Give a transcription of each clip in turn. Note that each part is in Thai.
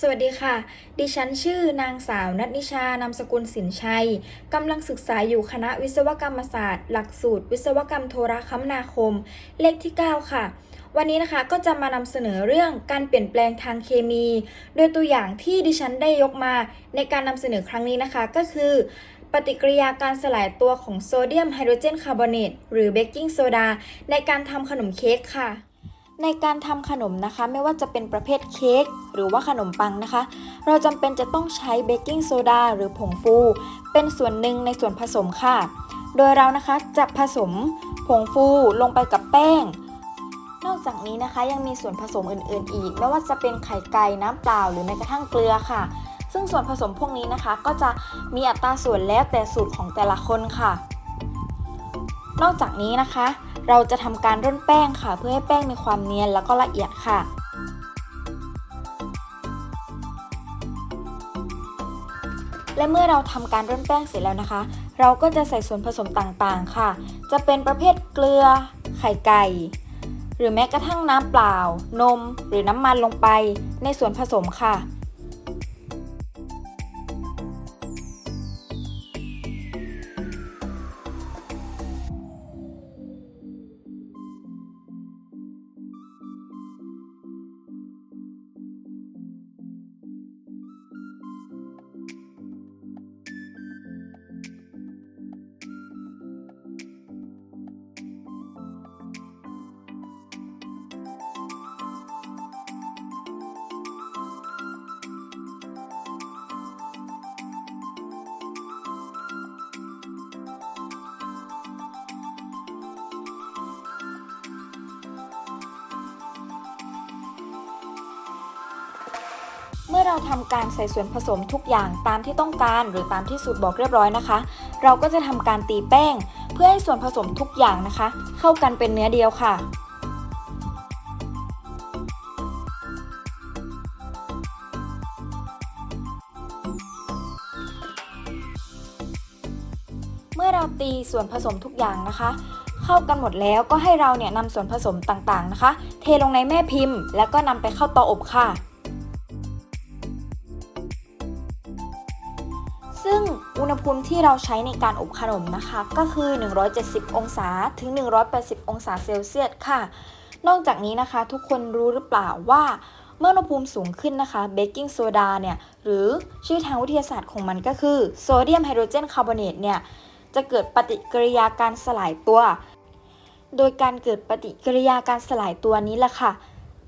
สวัสดีค่ะ ดิฉันชื่อนางสาวนัทนิชานามสกุลสินชัย กำลังศึกษาอยู่คณะวิศวกรรมศาสตร์ หลักสูตร วิศวกรรมโทรคมนาคม เลขที่ 9 ค่ะ วันนี้นะคะก็จะมานำเสนอเรื่องการเปลี่ยนแปลงทางเคมี โดยตัวอย่างที่ดิฉันได้ยกมาในการนำเสนอครั้งนี้นะคะ ก็คือ ปฏิกิริยาการสลายตัวของโซเดียมไฮโดรเจนคาร์บอเนตหรือเบกกิ้งโซดาในการทำขนมเค้กค่ะ ในการทำขนมนะคะ ไม่ว่าจะเป็นประเภทเค้กหรือว่าขนมปังนะคะ เราจำเป็นจะต้องใช้เบกกิ้งโซดาหรือผงฟู เป็นส่วนหนึ่งในส่วนผสมค่ะ โดยเรานะคะจะผสมผงฟูลงไปกับแป้ง นอกจากนี้นะคะยังมีส่วนผสมอื่น ๆ อีก ไม่ว่าจะเป็นไข่ไก่น้ำเปล่าหรือแม้กระทั่งเกลือค่ะ ซึ่งส่วนผสมพวกนี้นะคะ ก็จะมีอัตราส่วนแล้วแต่สูตรของแต่ละคนค่ะ นอกจากนี้นะคะ เราจะทำการร่อนแป้งค่ะ เพื่อให้แป้งมีความเนียนแล้วก็ละเอียดค่ะและเมื่อเราทำการร่อนแป้งเสร็จแล้วนะคะ เราก็จะใส่ส่วนผสมต่างๆค่ะ จะเป็นประเภทเกลือ ไข่ไก่ หรือแม้กระทั่งน้ำเปล่า นม หรือน้ำมันลงไปในส่วนผสมค่ะ เมื่อเราทำการใส่ส่วนผสมทุกอย่างตามที่ต้องการหรือตามที่สูตรบอกเรียบร้อยนะคะ เราก็จะทำการตีแป้ง เพื่อให้ส่วนผสมทุกอย่างนะคะ เข้ากันเป็นเนื้อเดียวค่ะเมื่อเราตีส่วนผสมทุกอย่างนะคะ เข้ากันหมดแล้วก็ให้เราเนี่ยนำส่วนผสมต่างๆนะคะ เทลงในแม่พิมพ์ แล้วก็นำไปเข้าเตาอบค่ะ อุณหภูมิที่เราใช้ในการอบขนมนะคะ ก็คือ 170 องศาถึง 180 องศาเซลเซียสค่ะ นอกจากนี้นะคะ ทุกคนรู้หรือเปล่าว่าเมื่ออุณหภูมิสูงขึ้นนะคะเบกกิ้งโซดาเนี่ยหรือชื่อทางวิทยาศาสตร์ของมันก็คือโซเดียมไฮโดรเจนคาร์บอเนตเนี่ยจะเกิดปฏิกิริยาการสลายตัว โดยการเกิดปฏิกิริยาการสลายตัวนี้แหละค่ะ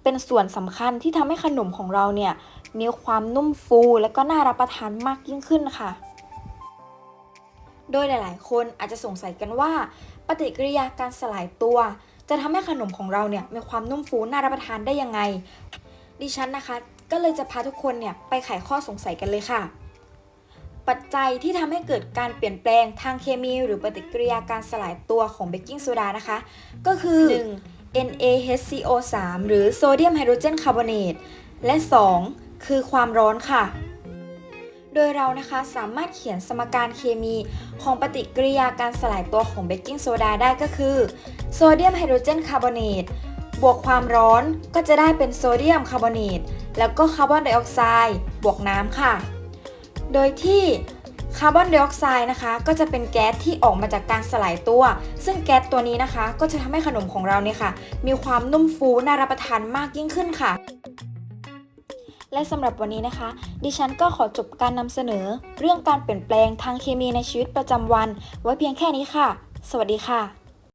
เป็นส่วนสำคัญที่ทำให้ขนมของเราเนี่ยมีความนุ่มฟูและก็น่ารับประทานมากยิ่งขึ้นค่ะ ดยหลาย ๆ คนอาจจะสงสัยกันว่า ปฏิกิริยาการสลายตัว จะทำให้ขนมของเราเนี่ยมีความนุ่มฟูน่ารับประทานได้ยังไง ดิฉันนะคะ ก็เลยจะพาทุกคนเนี่ยไปไขข้อสงสัยกันเลยค่ะ ปัจจัยที่ทำให้เกิดการเปลี่ยนแปลงทางเคมี หรือปฏิกิริยาการสลายตัวของเบกกิ้งโซดานะคะ ก็คือ 1. NaHCO3 หรือโซเดียมไฮโดรเจนคาร์บอเนตและ 2. คือความร้อนค่ะ โดยเรานะคะสามารถเขียนสมการเคมีของปฏิกิริยาการสลายตัวของเบกกิ้งโซดาได้ก็คือโซเดียมไฮโดรเจนคาร์บอเนตบวกความร้อนก็จะได้เป็นโซเดียมคาร์บอเนตแล้วก็คาร์บอนไดออกไซด์บวกน้ำค่ะ โดยที่คาร์บอนไดออกไซด์นะคะ ก็จะเป็นแก๊สที่ออกมาจากการสลายตัว ซึ่งแก๊สตัวนี้นะคะ ก็จะทำให้ขนมของเราเนี่ยค่ะ มีความนุ่มฟูน่ารับประทานมากยิ่งขึ้นค่ะ และสำหรับวันนี้นะคะ ดิฉันก็ขอจบการนำเสนอ เรื่องการเปลี่ยนแปลงทางเคมีในชีวิตประจำวัน ไว้เพียงแค่นี้ค่ะ สวัสดีค่ะ